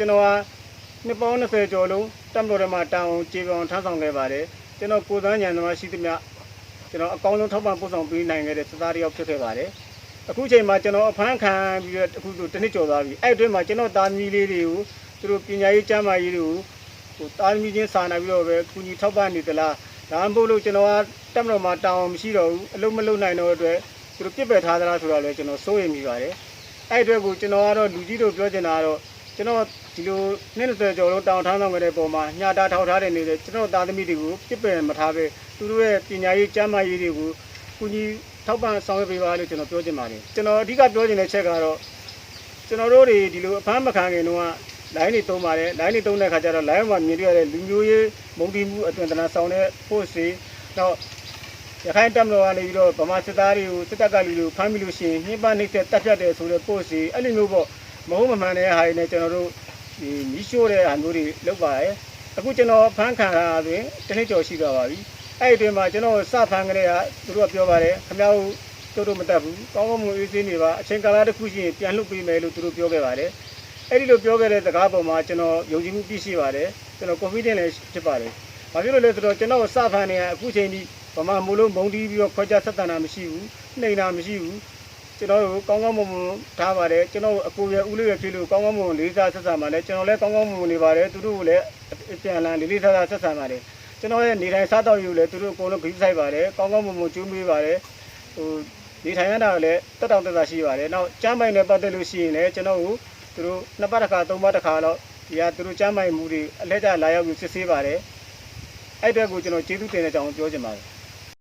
ကျွန်တော်ကနှစ်ပေါင်း20ကျော်လုံးတက်မတော်ထဲမှာတောင်းကြေပောင်ထမ်းဆောင်ခဲ့ပါတယ်ကျွန်တော်ကိုယ်သန်းဉာဏ်သမားရှိသမျှကျွန်တော်အကောင်းဆုံးထောက်ပံ့ပို့ဆောင်ပေးနိုင်ခဲ့တဲ့စသားတယောက်ဖြစ်ခဲ့ပါတယ်အခုချိန်မှာကျွန်တော်အဖမ်းခံပြီးတော့အခုဆိုတစ်နှစ်ကျော်သွားပြီအဲ့အတွင်းမှာကျွန်တော်သားသမီးလေးတွေကိုသူတို့ပညာရေးကျန်းမာရေးတွေကိုဟိုသားသမီးချင်းစာနာပြီးတော့ပဲကူညီထောက်ပံ့နေသလားဒါမှမဟုတ်လို့ကျွန်တော်ကတက်မတော်မှာတောင်းမရှိတော့ဘူးအလုံးမလုံးနိုင်တော့အတွက်သူတို့ပြစ်ပယ်ထားသလားဆိုတော့လည်းကျွန်တော်စိုးရိမ်မိပါတယ်အဲ့အတွက်ကိုကျွန်တော်ကတော့လူကြီးတို့ပြောချင်တာကတော့ ကျွန်တော်ဒီလိုနှစ်20ကျော်လုံးတောင်းထားဆောင်ခဲ့တဲ့ပုံမှာညတာထောက်ထားတဲ့နေတဲ့ကျွန်တော်သားသမီးတွေကိုပြစ်ပယ်မထားပဲသူတို့ရဲ့ပညာရေးကျန်းမာရေးတွေကိုကူညီထောက်ပံ့ဆောင်ရွက်ပေးပါလို့ကျွန်တော်ပြောချင်ပါတယ်ကျွန်တော်အဓိကပြောချင်တဲ့ချက်ကတော့ကျွန်တော်တို့တွေဒီလိုအဖမ်းမခံခင်တုန်းကလိုင်းတွေတုံးပါတယ်လိုင်းတွေတုံးတဲ့ခါကျတော့လိုင်းမှာမြင်တွေ့ရတဲ့လူမျိုးရေးမုံတီမှုအတွင်တနာဆောင်တဲ့ post တွေတော့ရခိုင်တပ်မတော်ကနေပြီးတော့ဗမာစစ်သားတွေကိုစစ်တပ်ကလူတွေကိုဖမ်းမိလို့ရှိရင်ညှဉ်းပန်းနှိပ်စက်တပ်ဖြတ်တယ်ဆိုတဲ့ post တွေအဲ့လိုမျိုးပေါ့ မဟုတ်မမှန်တဲ့ဟာတွေနဲ့ကျွန်တော်တို့ဒီမီးရှို့တဲ့ဟာမျိုးတွေလုပ်ပါရဲ့အခုကျွန်တော်ဖမ်းခံရတာဆိုရင်တစ်နှစ်ကျော်ရှိသွားပါပြီအဲ့ဒီအတွင်းမှာကျွန်တော်စဖမ်းကလေးကသူတို့ကပြောပါတယ်ခင်ဗျားတို့တို့တို့မတတ်ဘူးကောင်းကောင်းမွန်အေးစင်းနေပါအချိန်ကာလတစ်ခုရှိရင်ပြန်လွတ်ပေးမယ်လို့သူတို့ပြောခဲ့ပါတယ်အဲ့ဒီလိုပြောခဲ့တဲ့စကားပေါ်မှာကျွန်တော်ယုံကြည်မှုပြည့်ရှိပါတယ်ကျွန်တော် confident လည်းဖြစ်ပါတယ်ဘာဖြစ်လို့လဲဆိုတော့ကျွန်တော်စဖမ်းနေရအခုချိန်ကြီးဗမာမိုးလုံးမုံတီးပြီးတော့ခွဲခြားဆက်တန်တာမရှိဘူးနှိမ်တာမရှိဘူး ကျွန်တော်တို့ကောင်းကောင်းမွန်မွန်ထားပါတယ်ကျွန်တော်အကိုရဦးလေးရဖြစ်လို့ကောင်းကောင်းမွန်မွန်လေးစားဆက်ဆံပါတယ်ကျွန်တော်လည်းကောင်းကောင်းမွန်မွန်နေပါတယ်သူတို့ကလည်းအပြန်အလှန်လေးလေးစားစားဆက်ဆံပါတယ်ကျွန်တော်ရဲ့နေထိုင်စားတော့ယူလည်းသူတို့အကုန်လုံးဂိမ်းဆိုင်ပါတယ်ကောင်းကောင်းမွန်မွန်ကျူးမေးပါတယ်ဟိုနေထိုင်ရတာလည်းတက်တောင့်တက်တာရှိပါတယ်နောက်ကျမ်းပိုင်နဲ့ပတ်သက်လို့ရှိရင်လည်းကျွန်တော်တို့သူတို့နှစ်ပတ်တစ်ခါသုံးပတ်တစ်ခါတော့ဒီဟာသူတို့ကျမ်းပိုင်မှုတွေအလက်ကျလာရောက်ပြီးစစ်ဆေးပါတယ်အဲ့အတွက်ကိုကျွန်တော်ကျေးဇူးတင်တဲ့အကြောင်းပြောချင်ပါတယ်